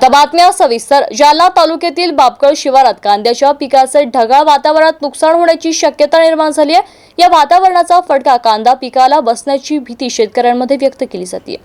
आता बातम्या सविस्तर. जालना तालुक्यातील बापकळ शिवारात कांद्याच्या पिकाचे ढगाळ वातावरणात नुकसान होण्याची शक्यता निर्माण झाली आहे. या वातावरणाचा फटका कांदा पिकाला बसण्याची भीती शेतकऱ्यांमध्ये व्यक्त केली जाते.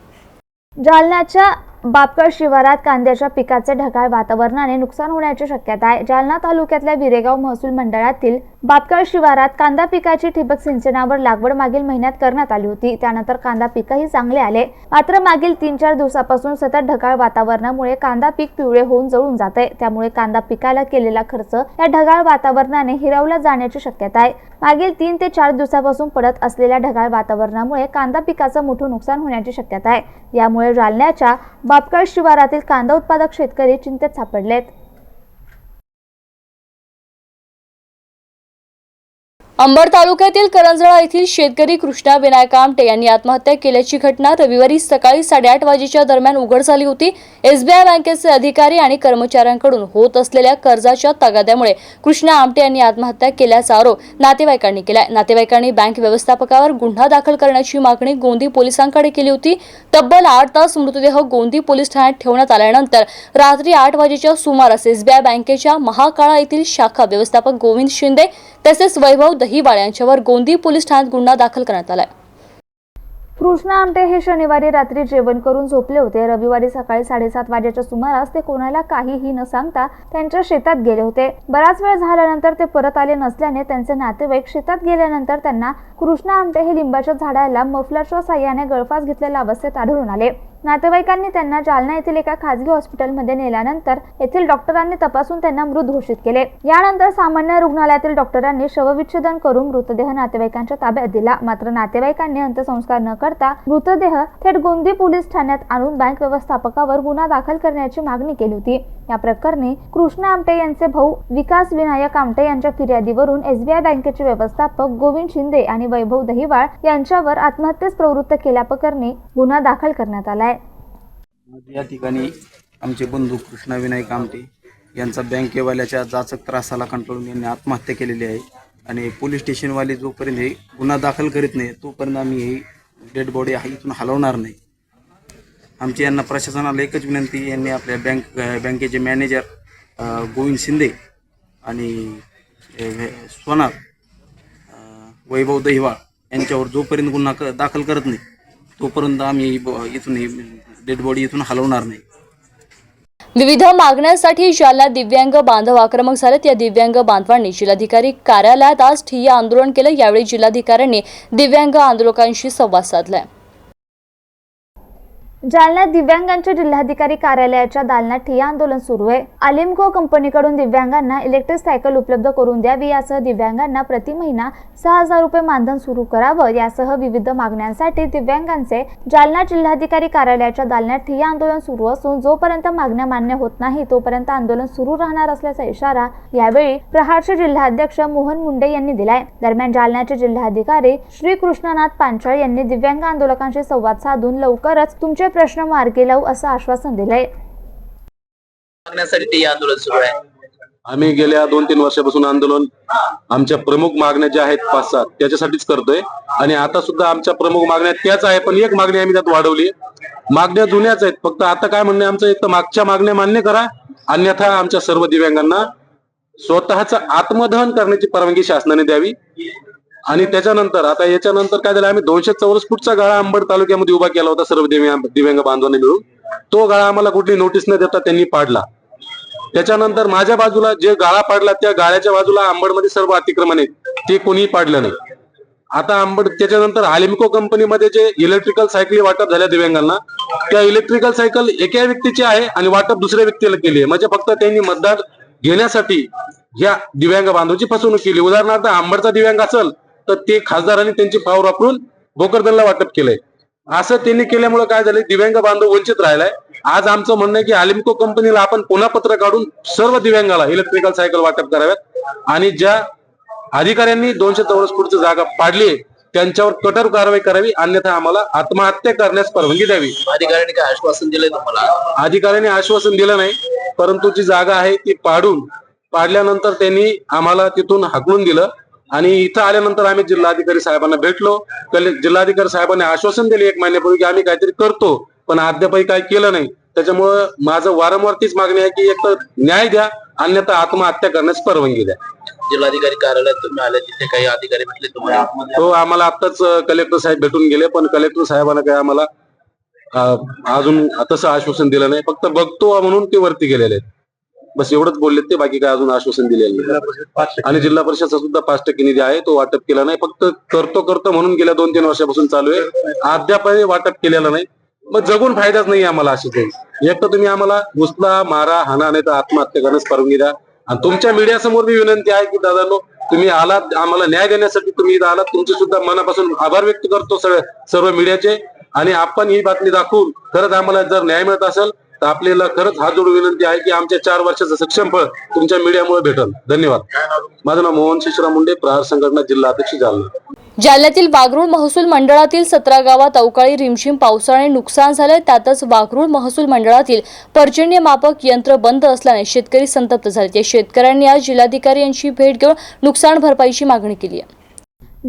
जालन्याच्या बापकळ शिवारात कांद्याच्या पिकाचे ढगाळ वातावरणाने नुकसान होण्याची शक्यता आहे. जालना तालुक्यातल्या विरेगाव महसूल मंडळातील बापकळ शिवारात कांदा पिकाची ठिबक सिंचनावर लागवड मागील महिन्यात करण्यात आली होती. त्यानंतर कांदा पिकही चांगले आले. मात्र मागील तीन चार दिवसापासून सतत ढगाळ वातावरणामुळे कांदा पीक पिवळे होऊन जळून जात आहे. त्यामुळे कांदा पिकाला केलेला खर्च या ढगाळ वातावरणाने हिरावला जाण्याची शक्यता आहे. मागील तीन ते चार दिवसापासून पडत असलेल्या ढगाळ वातावरणामुळे कांदा पिकाचं मोठं नुकसान होण्याची शक्यता आहे. यामुळे जालन्याच्या बापकळ शिवारातील कांदा उत्पादक शेतकरी चिंतेत सापडलेत. अंबड तालुक्यातील करंजळा येथील शेतकरी कृष्णा विनायक आमटे यांनी आत्महत्या केल्याची घटना रविवारी सकाळी साडेआठ वाजेच्या दरम्यान उघड झाली होती. एसबीआय बँकेचे अधिकारी आणि कर्मचाऱ्यांकडून होत असलेल्या कर्जाच्या तगाद्यामुळे कृष्णा आमटे यांनी आत्महत्या केल्याचा आरोप नातेवाईकांनी केलाय. नातेवाईकांनी बँक व्यवस्थापकावर गुन्हा दाखल करण्याची मागणी गोंदी पोलिसांकडे केली होती. तब्बल आठ तास मृतदेह गोंदी पोलीस ठाण्यात ठेवण्यात आल्यानंतर रात्री आठ वाजेच्या सुमारास एसबीआय बँकेच्या महाकाळा येथील शाखा व्यवस्थापक गोविंद शिंदे तसेच वैभव दहिवाळ यांच्यावर गोंदी पोलीस ठाण्यात गुन्हा दाखल करण्यात आलाय. कृष्णा आमटे हे शनिवारी रात्री जेवण करून झोपले होते. रविवारी सकाळी साडेसात वाजेच्या सुमारास ते कोणाला काहीही न सांगता त्यांच्या शेतात गेले होते. बराच वेळ झाल्यानंतर ते परत आले नसल्याने त्यांचे नातेवाईक शेतात गेल्यानंतर त्यांना कृष्णा आमटे हे लिंबाच्या झाडाला मफलरच्या साह्याने गळफास घेतलेल्या अवस्थेत आढळून आले. नातेवाईकांनी त्यांना जालना येथील एका खासगी हॉस्पिटलमध्ये नेल्यानंतर येथील डॉक्टरांनी तपासून त्यांना मृत घोषित केले. यानंतर सामान्य रुग्णालयातील डॉक्टरांनी शवविच्छेदन करून मृतदेह नातेवाईकांच्या ताब्यात दिला. मात्र नातेवाईकांनी अंत्यसंस्कार न करता मृतदेह थेट गोंदी पोलीस ठाण्यात आणून बँक व्यवस्थापकावर गुन्हा दाखल करण्याची मागणी केली होती. या प्रकरणी कृष्ण आमटे यांचे भाऊ विकास विनायक आमटे यांच्या फिर्यादीवरून एसबीआय बँकेचे व्यवस्थापक गोविंद शिंदे आणि वैभव दहिवाळ यांच्यावर आत्महत्येस प्रवृत्त केल्याप्रकरणी गुन्हा दाखल करण्यात आलाय या ठिकाणी आमचे बंधू कृष्णा विनायक आमटे यांचा बँकेवाल्याच्या जाचक त्रासाला कंटाळून यांनी आत्महत्या केलेली आहे. आणि पोलीस स्टेशनवाले जोपर्यंत हे गुन्हा दाखल करीत नाही तोपर्यंत आम्ही ही डेड बॉडी हा इथून हलवणार नाही. आमची यांना प्रशासनाला एकच विनंती यांनी आपल्या बँक बँकेचे मॅनेजर गोविंद शिंदे आणि सोनार वैभव दहिवाळ यांच्यावर जोपर्यंत गुन्हा क- दाखल करत नाही तोपर्यंत आम्ही इथून डेड बॉडी इथून हलवणार नाही. विविध मागण्यांसाठी जालना दिव्यांग बांधव आक्रमक झालेत. या दिव्यांग बांधवांनी जिल्हाधिकारी कार्यालयात आज ठिय्या आंदोलन केलं. यावेळी जिल्हाधिकाऱ्यांनी दिव्यांग आंदोलकांशी संवाद साधलाय जालन्यात दिव्यांगांच्या जिल्हाधिकारी कार्यालयाच्या दालनात ठिय्या आंदोलन सुरू आहे. अलिमको कंपनीकडून दिव्यांगांना इलेक्ट्रिक सायकल उपलब्ध करून द्यावी यासह दिव्यांगांना प्रति महिना सहा हजार रुपये मानधन सुरू करावं यासह विविध मागण्यांसाठी दिव्यांगांचे जालना जिल्हाधिकारी कार्यालयाच्या दालनात ठिय्या आंदोलन सुरू असून जोपर्यंत मागण्या मान्य होत नाही तोपर्यंत आंदोलन सुरू राहणार असल्याचा इशारा यावेळी प्रहारचे जिल्हाध्यक्ष मोहन मुंडे यांनी दिलाय. दरम्यान जालन्याचे जिल्हाधिकारी श्री कृष्णनाथ पांचाळ यांनी दिव्यांग आंदोलकांशी संवाद साधून लवकरच तुमचे प्रश्न मार्गी लावू असं आश्वासन दिलंय. मागण्यासाठी ते आंदोलन सुरू आहे. आम्ही गेल्या दोन तीन वर्षापासून आंदोलन आमच्या प्रमुख मागण्या ज्या आहेत पाच सात त्याच्यासाठीच करतोय. आणि आता सुद्धा आमच्या प्रमुख मागण्या त्याच आहे पण एक मागणी आम्ही त्यात वाढवली मागण्या जुन्याच आहेत. फक्त आता काय म्हणणं आमचं एक तर मागच्या मागण्या मान्य करा. अन्यथा आमच्या सर्व दिव्यांगांना स्वतःचं आत्मदहन करण्याची परवानगी शासनाने द्यावी. आणि त्याच्यानंतर आता याच्यानंतर काय झालं आम्ही दोनशे चौरस फूटचा गाळा अंबड तालुक्यामध्ये उभा केला होता सर्व दिव्यांग दिव्यांग बांधवांनी मिळून. तो गाळा आम्हाला कुठली नोटीस न देता त्यांनी पाडला. त्याच्यानंतर माझ्या बाजूला जे गाळा पाडला त्या गाळ्याच्या बाजूला अंबडमध्ये सर्व अतिक्रमण आहेत ते कोणीही पाडलं नाही. आता आंबड त्याच्यानंतर हालिमको कंपनीमध्ये जे इलेक्ट्रिकल सायकली वाटप झाल्या दिव्यांगांना त्या इलेक्ट्रिकल सायकल एका व्यक्तीची आहे आणि वाटप दुसऱ्या व्यक्तीला केली आहे. म्हणजे फक्त त्यांनी मतदार घेण्यासाठी या दिव्यांग बांधवाची फसवणूक केली. उदाहरणार्थ आंबडचा दिव्यांग असेल तर ते खासदारांनी त्यांची पावर वापरून भोकरदनला वाटप केलंय. असं त्यांनी केल्यामुळे काय झालंय? दिव्यांग बांधव वंचित राहिलाय. आज आमचं म्हणणं आहे की अलिमको कंपनीला आपण पुन्हा पत्र काढून सर्व दिव्यांगाला इलेक्ट्रिकल सायकल वाटप कराव्यात. आणि ज्या अधिकाऱ्यांनी दोनशे चौरस फूटची जागा पाडली त्यांच्यावर कठोर कारवाई करावी अन्यथा आम्हाला आत्महत्या करण्यास परवानगी द्यावी. अधिकाऱ्यांनी काय आश्वासन दिलंय तुम्हाला? अधिकाऱ्यांनी आश्वासन दिलं नाही परंतु जी जागा आहे ती पाडून पाडल्यानंतर त्यांनी आम्हाला तिथून हाकलून दिलं. आणि इथं आल्यानंतर आम्ही जिल्हाधिकारी साहेबांना भेटलो. कले- जिल्हाधिकारी साहेबांनी आश्वासन दिले एक महिन्यापूर्वी की आम्ही काहीतरी करतो पण अद्यापही काही केलं नाही. त्याच्यामुळं माझं वारंवार तीच मागणी आहे की एक तर न्याय द्या अन्यथा आत्महत्या करण्यास परवानगी द्या. जिल्हाधिकारी कार्यालयात तुम्ही आले तिथे काही अधिकारी भेटले तुम्हाला? तो आम्हाला आत्ताच कलेक्टर साहेब भेटून गेले पण कलेक्टर साहेबांना काही आम्हाला अजून तसं आश्वासन दिलं नाही. फक्त बघतो म्हणून ते वरती गेलेले आहेत. बस एवढंच बोलले ते बाकी काय अजून आश्वासन दिलेलं नाही. आणि जिल्हा परिषदचा सुद्धा पाच टक्के निधी आहे तो वाटप केला नाही. फक्त करतो करतो म्हणून गेल्या दोन तीन वर्षापासून चालू आहे. अद्यापही वाटप केलेलं नाही. मग जगून फायदाच नाही आम्हाला अशी काही एक तर तुम्ही आम्हाला घुसला मारा हाना नाही तर आत्महत्या करण्यास परवानगी द्या आणि तुमच्या मीडिया समोर मी विनंती आहे की दादांनो तुम्ही आलात आम्हाला न्याय देण्यासाठी तुम्ही इथं आलात. तुमचे सुद्धा मनापासून आभार व्यक्त करतो सर्व सर्व मीडियाचे. आणि आपण ही बातमी दाखवून खरंच आम्हाला जर न्याय मिळत असेल तर आपल्याला खरंच हात जोडून विनंती आहे की आमच्या चार वर्षाचं सक्षम फळ तुमच्या मीडियामुळे भेटल. धन्यवाद. माझं नाव मोहन शिशराम मुंडे प्रहार संघटना जिल्हा अध्यक्ष जालना. जालन्यातील वागरूळ महसूल मंडळातील सतरा गावात अवकाळी रिमझिम पावसाने नुकसान झालंय. त्यातच वागरूळ महसूल मंडळातील पर्जन्य मापक यंत्र बंद असल्याने शेतकरी संतप्त झाले त्या शेतकऱ्यांनी आज जिल्हाधिकारी यांची भेट घेऊन नुकसान भरपाईची मागणी केली आहे.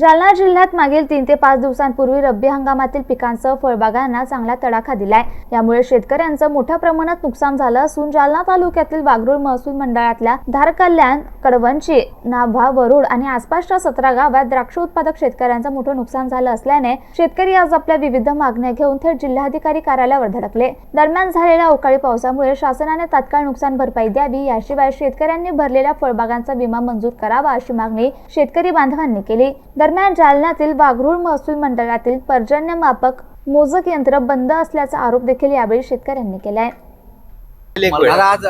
जालना जिल्ह्यात मागील तीन ते पाच दिवसांपूर्वी रब्बी हंगामातील पिकांसह फळबागांना चांगला तडाखा दिलाय. यामुळे शेतकऱ्यांचं मोठ्या प्रमाणात नुकसान झालं असून जालना तालुक्यातील वागरूळ महसूल मंडळातल्या धारकल्याण कडवंची नाभा वरुड आणि आसपासच्या सतरा गावात द्राक्ष उत्पादक शेतकऱ्यांचं मोठं नुकसान झालं असल्याने शेतकरी आज आपल्या विविध मागण्या घेऊन थेट जिल्हाधिकारी कार्यालयावर धडकले. दरम्यान झालेल्या अवकाळी पावसामुळे शासनाने तात्काळ नुकसान भरपाई द्यावी याशिवाय शेतकऱ्यांनी भरलेल्या फळबागांचा विमा मंजूर करावा अशी मागणी शेतकरी बांधवांनी केली. दरम्यान जालन्यातील वाघरूळ महसूल मंडळातील पर्जन्यमापक मोजक यंत्र बंद असल्याचा आरोप देखील यावेळी शेतकऱ्यांनी केलाय. मला आज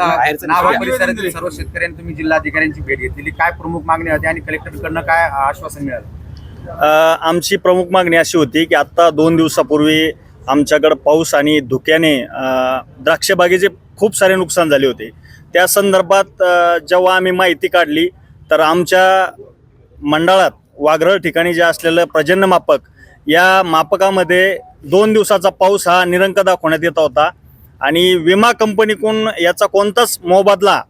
परिसरातील सर्व शेतकऱ्यांनी तुम्ही जिल्हाधिकाऱ्यांची भेट घेतलेली. काय प्रमुख मागणी होती आणि कलेक्टरकडनं काय आश्वासन मिळालं? अ, आमची प्रमुख मागणी अशी होती की आत्ता दोन दिवसापूर्वी आमच्याकडं पाऊस आणि धुक्याने अ, द्राक्ष बागेचे खूप सारे नुकसान झाले होते. त्या संदर्भात जेव्हा आम्ही माहिती काढली तर आमच्या मंडळात वाघरळ ठिकाणी जे असलेलं प्रजन्य मापक या मापकामध्ये दोन दिवसाचा पाऊस हा निरंक दाखवण्यात येत होता. आणि विमा कंपनीकडून याचा कोणताच मोबदला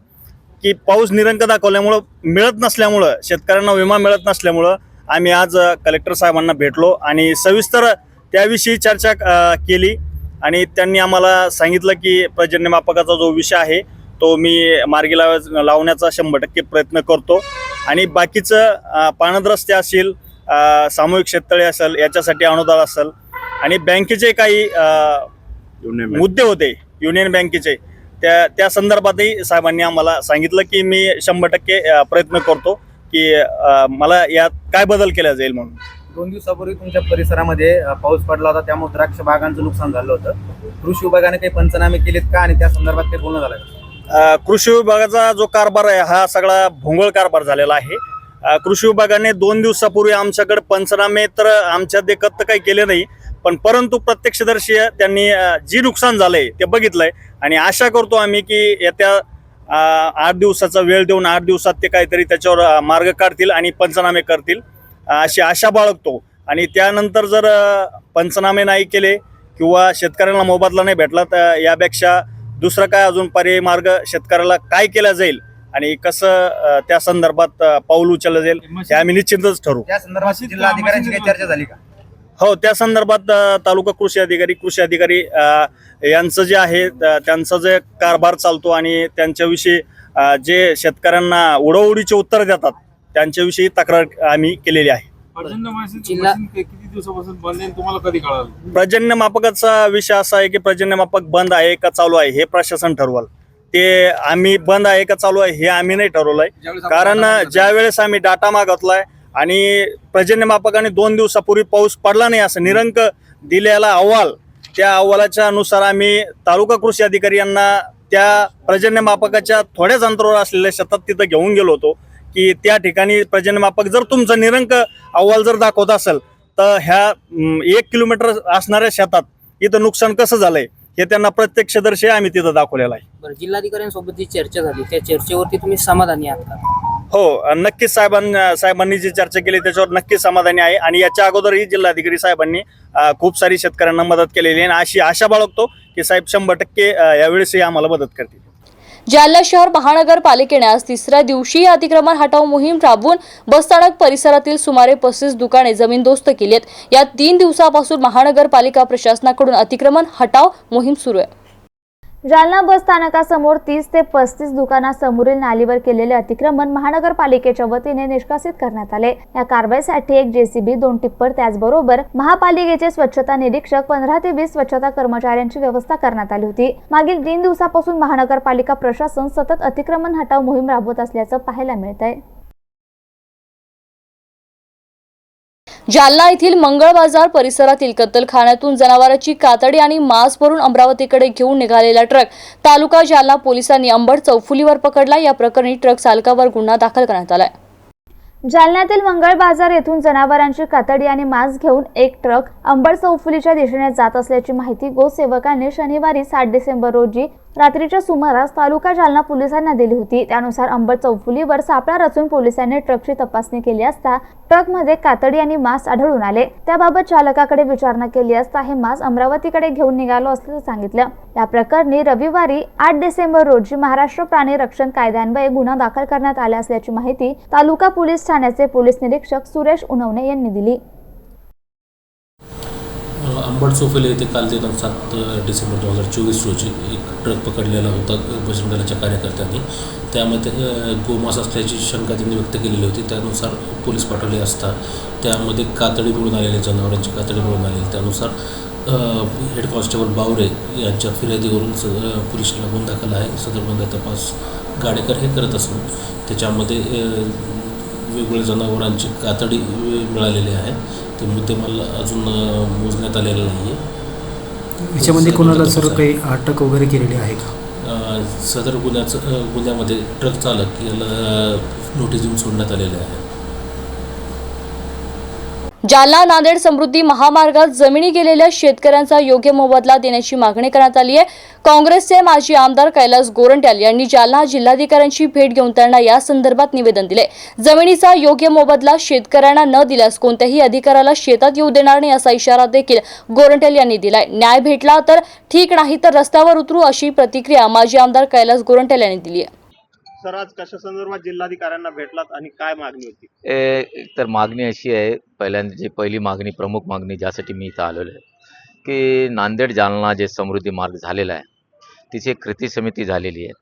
की पाऊस निरंक दाखवल्यामुळं मिळत नसल्यामुळं शेतकऱ्यांना विमा मिळत नसल्यामुळं आम्ही आज कलेक्टर साहेबांना भेटलो आणि सविस्तर त्याविषयी चर्चा केली. आणि त्यांनी आम्हाला सांगितलं की पर्जन्यमापकाचा जो विषय आहे तो मी मार्गी लाव लावण्याचा शंभर टक्के प्रयत्न करतो. आणि बाकीचं पाणंद रस्ते असतील अ, सामूहिक शेततळे असेल याच्यासाठी अनुदान असेल आणि बँकेचे काही मुद्दे होते युनियन बँकेचे त्या त्या संदर्भातही साहेबांनी आम्हाला सांगितलं की मी शंभर टक्के प्रयत्न करतो की मला यात काय बदल केला जाईल म्हणून. दोन दिवसापूर्वी तुमच्या परिसरामध्ये पाऊस पडला होता त्यामुळे द्राक्ष बागांचं नुकसान झालं होतं. कृषी विभागाने काही पंचनामे केलेत का? आणि त्या संदर्भात काही बोलणं झालं कृषी विभागाचा जो कारभार आहे हा सगळा भोंगळ कारभार झालेला आहे. कृषी विभागाने दोन दिवसापूर्वी आमच्याकडे पंचनामे तर आमच्या देखत तर काही केले नाही पण परंतु प्रत्यक्षदर्शी त्यांनी जी नुकसान झालंय ते बघितलंय आणि आशा करतो आम्ही की येत्या आठ दिवसाचा वेळ देऊन आठ दिवसात ते काहीतरी त्याच्यावर मार्ग काढतील आणि पंचनामे करतील अशी आशा बाळगतो. आणि त्यानंतर जर पंचनामे नाही केले किंवा शेतकऱ्यांना मोबदला नाही भेटला तर यापेक्षा दुसरं काय अजून पर्यायी मार्ग शेतकऱ्याला काय केला जाईल आणि कसं त्या संदर्भात पाऊल उचललं जाईल हे आम्ही निश्चितच ठरवू. त्या संदर्भात जिल्हाधिकाऱ्यांची काही चर्चा झाली का? हो त्या संदर्भात तालुका कृषी अधिकारी कृषी अधिकारी यांचं जे आहे त्यांचा जे कारभार चालतो आणि त्यांच्याविषयी जे शेतकऱ्यांना उडवडीचे उत्तर देतात त्यांच्याविषयी तक्रार आम्ही केलेली आहे. जिल्हा- मशीन कि- किती दिवसापासून बंद आहे आणि तुम्हाला कधी कळालं? पर्जन्य मापकाचा विषय असा आहे की पर्जन्य मापक बंद आहे का चालू आहे हे प्रशासन ठरवाल. ते आम्ही बंद आहे का चालू आहे हे आम्ही नाही ठरवलंय. कारण ज्या वेळेस आम्ही डाटा मागितलाय आणि पर्जन्यमापकाने दोन दिवसापूर्वी पाऊस पडला नाही असं निरंक दिलेला अहवाल त्या अहवालाच्या अनुसार आम्ही तालुका कृषी अधिकारी यांना त्या पर्जन्यमापकाच्या थोड्याच अंतरावर असलेल्या शेतात तिथं घेऊन गेलो होतो. की त्या ठिकाणी पर्जन्यमापक जर तुमचा निरंक अहवाल जर दाखवत असेल तर ह्या एक किलोमीटर असणाऱ्या शेतात इथं नुकसान कसं झालंय हे त्यांना प्रत्यक्षदर्शी आम्ही तिथं दाखवलेलं आहे. बरं जिल्हाधिकाऱ्यांसोबत जी चर्चा झाली त्या चर्चेवरती तुम्ही समाधानी आहात का? हो नक्कीच साहेबां साहेबांनी जी चर्चा केली त्याच्यावर नक्कीच समाधानी आहे. आणि याच्या अगोदरही जिल्हाधिकारी साहेबांनी खूप सारी शेतकऱ्यांना मदत केलेली आहे. आणि अशी आशा बाळगतो की साहेब शंभर टक्के यावेळेसही आम्हाला मदत करतील. जालना शहर महानगरपालिकेने आज तिसऱ्या दिवशी अतिक्रमण हटाव मोहीम राबवून बसस्थानक परिसरातील सुमारे पस्तीस दुकाने जमीनदोस्त केली आहेत या तीन दिवसापासून महानगरपालिका प्रशासनाकडून अतिक्रमण हटाव मोहीम सुरू आहे. जालना बस स्थानकासमोर तीस ते पस्तीस दुकानासमोरील नालीवर केलेले अतिक्रमण महानगरपालिकेच्या वतीने निष्कासित करण्यात आले. या कारवाईसाठी एक जेसीबी दोन टिप्पर त्याचबरोबर महापालिकेचे स्वच्छता निरीक्षक पंधरा ते वीस स्वच्छता कर्मचाऱ्यांची व्यवस्था करण्यात आली होती. मागील तीन दिवसापासून महानगरपालिका प्रशासन सतत अतिक्रमण हटाव मोहीम राबवत असल्याचं पाहायला मिळत आहे जालना येथील मंगळ बाजार परिसरातील कत्तलखान्यातून जनावरांची कातडी आणि मांस भरून अमरावतीकडे घेऊन निघालेला ट्रक तालुका जालना पोलिसांनी अंबड चौफुलीवर पकडला. या प्रकरणी ट्रक चालकावर गुन्हा दाखल करण्यात आलाय. जालन्यातील मंगळ बाजार येथून जनावरांची कातडी आणि मांस घेऊन एक ट्रक अंबड चौफुलीच्या दिशेने जात असल्याची माहिती गोसेवकांनी शनिवारी सात डिसेंबर रोजी रात्रीच्या सुमारास तालुका जालना पोलिसांना दिली होती. त्यानुसार अंबड चौफुलीवर सापळा रचून पोलिसांनी ट्रकची तपासणी केली असता ट्रकमध्ये कातडी आणि मांस आढळून आले. त्याबाबत चालकाकडे विचारणा केली असता हे मांस अमरावतीकडे घेऊन निघालो असल्याचं सांगितलं. या प्रकरणी रविवारी आठ डिसेंबर रोजी महाराष्ट्र प्राणी रक्षण कायद्यान्वये गुन्हा दाखल करण्यात आला असल्याची माहिती तालुका पोलीस ठाण्याचे पोलीस निरीक्षक सुरेश उनवणे यांनी दिली. अंबड चोफेले येथे काल दिनांक सात डिसेंबर दोन हजार चोवीस रोजी एक ट्रक पकडलेला होता बजरंग दलाच्या कार्यकर्त्यांनी. त्यामध्ये गोमास असल्याची शंका त्यांनी व्यक्त केलेली होती. त्यानुसार पोलीस पाठवले असता त्यामध्ये कातडी मिळून आलेले जनावरांची कातडी मिळून आलेली. त्यानुसार हेड कॉन्स्टेबल बावरे यांच्या फिर्यादीवरून स पुलिसला पोलिसांना गुन्हा दाखल आहे. सदर गुन्हा तपास गाडेकर हे करत असून त्याच्यामध्ये वेगवेगळ्या जनावरांची कातडी मिळालेली आहे. ते मुद्देमाल अजून मोजण्यात आलेलं नाही आहे याच्यामध्ये कोणाला सर काही अटक वगैरे केलेली आहे का? सदर गुन्ह्याचं गुन्ह्यामध्ये ट्रक चालक याला नोटीस देऊन सोडण्यात आलेले आहे. जालना नांदेड समृद्धी महामार्गात जमिनी गेलेल्या शेतकऱ्यांचा योग्य मोबदला देण्याची मागणी करण्यात आली आहे. काँग्रेसचे माजी आमदार कैलास गोरंट्याल यांनी जालना जिल्हाधिकाऱ्यांची भेट घेऊन त्यांना या संदर्भात निवेदन दिले. जमिनीचा योग्य मोबदला शेतकऱ्यांना न दिल्यास कोणत्याही अधिकाऱ्याला शेतात येऊ देणार नाही असा इशारा देखील गोरंट्याल यांनी दिलाय. न्याय भेटला तर ठीक नाही तर रस्त्यावर उतरू अशी प्रतिक्रिया माजी आमदार कैलास गोरंट्याल यांनी दिली आहे. सर आज कशा संदर्भात जिल्हाधिकाऱ्यांना भेटलात आणि काय मागणी होती? ए, तर मागणी अशी आहे पहिल्यांदा जी पहिली मागणी प्रमुख मागणी ज्यासाठी मी इथं आलेलो आहे की नांदेड जालना जे समृद्धी मार्ग झालेला आहे तिची एक कृती समिती झालेली आहे.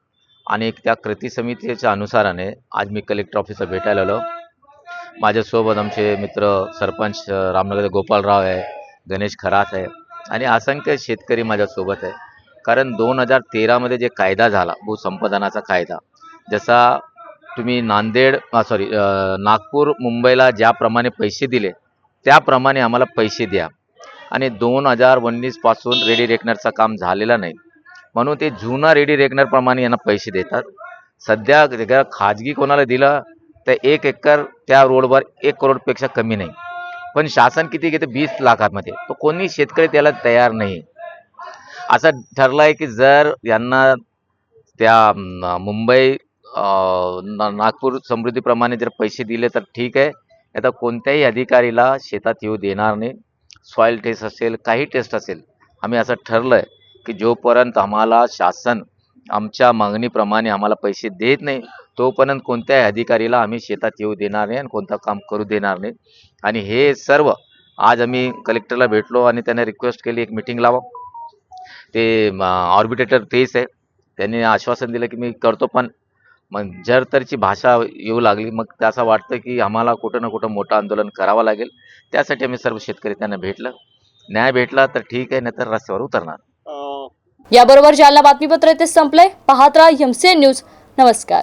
आणि त्या कृती समितीच्या अनुसाराने आज मी कलेक्टर ऑफिसला भेटायला आलो. माझ्यासोबत आमचे मित्र सरपंच रामनगर गोपालराव आहे गणेश खरात आहे आणि असंख्य शेतकरी माझ्यासोबत आहे. कारण दोन हजार तेरामध्ये जे कायदा झाला भूसंपादनाचा कायदा जसा तुम्ही नांदेड सॉरी नागपूर मुंबईला ज्याप्रमाणे पैसे दिले त्याप्रमाणे आम्हाला पैसे द्या. आणि दोन हजार उन्नीसपासून रेडी रेकनरचं काम झालेलं नाही. म्हणून ते जुना रेडी रेकनरप्रमाणे यांना पैसे देतात. सध्या जर खाजगी कोणाला दिलं तर एक एकर त्या रोडवर एक करोडपेक्षा कमी नाही. पण शासन किती घेते? वीस लाखामध्ये. तो कोणी शेतकरी त्याला तयार नाही. असं ठरलं आहे की जर यांना त्या मुंबई ना- नागपूर समृद्धीप्रमाणे जर पैसे दिले तर ठीक आहे. आता कोणत्याही अधिकारीला शेतात येऊ देणार नाही. सॉईल टेस्ट असेल काही टेस्ट असेल. आम्ही असं ठरलं आहे की जोपर्यंत आम्हाला शासन आमच्या मागणीप्रमाणे आम्हाला पैसे देत नाही तोपर्यंत कोणत्याही अधिकारीला आम्ही शेतात येऊ देणार नाही आणि कोणतं काम करू देणार नाही. आणि हे सर्व आज आम्ही कलेक्टरला भेटलो आणि त्यांना रिक्वेस्ट केली एक मिटिंग लावा. ते ऑर्बिटेटर तेच आहे. त्यांनी आश्वासन दिलं की मी करतो पण मग जर तरची भाषा येऊ लागली मग त्याचं वाटतं की आम्हाला कुठं ना कुठं मोठं आंदोलन करावं लागेल. त्यासाठी आम्ही सर्व शेतकरी त्यांना भेटलं. न्याय भेटला तर ठीक आहे नाही तर रस्त्यावर उतरणार. याबरोबर जालना बातमीपत्र येथे संपले पाहत राहा एमसीएन न्यूज. नमस्कार.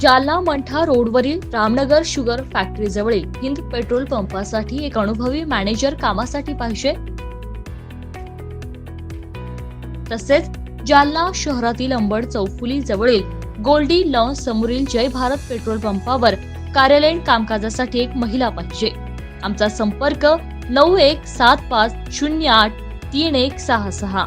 जालना मंठा रोडवरील रामनगर शुगर फॅक्टरीजवळील हिंद पेट्रोल पंपासाठी एक अनुभवी मॅनेजर कामासाठी पाहिजे. तसेच जालना शहरातील अंबड चौफुली जवळील गोल्डी लॉन्स समोरील जय भारत पेट्रोल पंपावर कार्यालयीन कामकाजासाठी एक महिला पाहिजे. आमचा संपर्क नऊ एक सात पाच शून्य आठ तीन एक सहा सहा.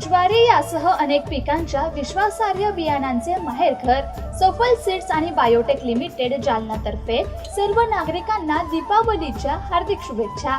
ज्वारी यासह अनेक पिकांच्या विश्वासार्ह बियाणांचे माहेरघर सफल सीड्स आणि बायोटेक लिमिटेड जालनातर्फे सर्व नागरिकांना दीपावलीच्या हार्दिक शुभेच्छा.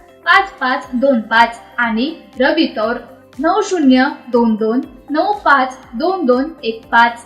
पाच पाच दोन पाच आणि रवी तौर नऊ शून्य दोन दोन नऊ पाच दोन दोन एक पाच.